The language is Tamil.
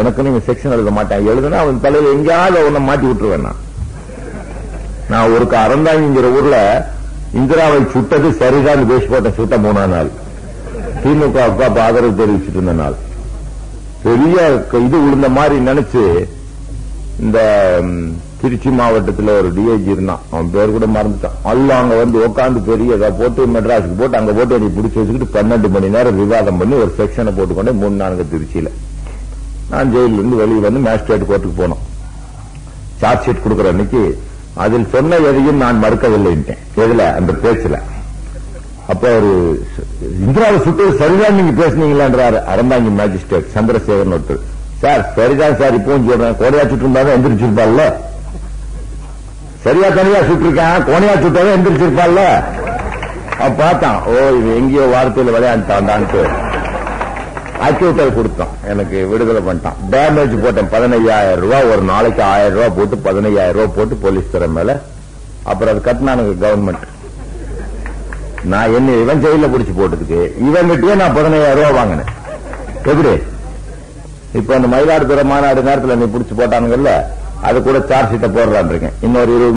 எனக்கு நீங்க செக்ஷன் எழுத மாட்டேன். எழுதுனா அவன் தலையில எங்கேயாவது ஒன்ன மாட்டி விட்டுருவேன் நான். ஒரு அறந்தாங்கிற ஊர்ல இந்திராவை சுட்டது சரிதான் பேசி போட்ட சுட்ட மூணா நாள். திமுக அப்ப ஆதரவு தெரிவிச்சுட்டு இருந்த நாள். பெரிய இது விழுந்த மாதிரி நினைச்சு இந்த திருச்சி மாவட்டத்துல ஒரு டிஐஜி இருந்தான். அவன் பேர் கூட மறந்துட்டான். அல்ல அங்க வந்து உட்காந்து பெரிய இதை போட்டு மெட்ராஸுக்கு போட்டு அங்க போட்டு என்னை பிடிச்சி வச்சுக்கிட்டு பன்னெண்டு மணி நேரம் விவாதம் பண்ணி ஒரு செக்ஷனை போட்டுக்கொண்டே மூணு நான்கு திருச்சியில. நான் ஜெயில இருந்து வெளியே வந்து மேஜிஸ்ட்ரேட் கோர்ட்டுக்கு போனோம். சார்ஜ் ஷீட் கொடுக்குற அன்னைக்கு அதில் சொன்ன எதையும் நான் மறுக்கவில்லைன்ட்டேன். எதுல? அந்த பேச்சுல. அப்ப ஒரு இந்திராவை சுட்டு சரிதான் நீங்க பேசுனீங்களான்றாரு அறந்தாங்க மேஜிஸ்ட்ரேட் சந்திரசேகரன் ஒருத்தர். சார் சரிதான் சார் இப்பவும் சொல்றேன் கோடையா சுட்டு இருந்தாலும் எந்திரிச்சிருப்பாள்ல சரியா தனியா சுட்டிருக்கேன் கோணையா சுட்டாலும் எந்திரிச்சிருப்பாள்ல அப்ப பார்த்தான் ஓ இது எங்கேயோ வார்த்தையில விளையாண்டான்டான்ட்டு அக்யூட்டல் கொடுத்தான் எனக்கு விடுதலை பண்ணிட்டான். டேமேஜ் போட்டேன் பதினையாயிரம் ரூபாய் ஒரு நாளைக்கு ஆயிரம் ரூபாய் போட்டு பதினையாயிரம் ரூபாய் போட்டு போலீஸ் தர மேல. அப்புறம் அது கட்டினானுங்க கவர்மெண்ட் நான் என்ன இவன் ஜெயில பிடிச்சு போட்டதுக்கு? இவன்கிட்டயே நான் பதினையாயிரம் ரூபாய் வாங்கினேன். எப்படி? இப்ப அந்த மயிலாடுதுறை மாநாடு நேரத்துல நீ பிடிச்சி போட்டானுங்கல்ல அது கூட சார்ஜ் ஷீட்டை போடுறான் இருக்கேன். இன்னொரு இருபது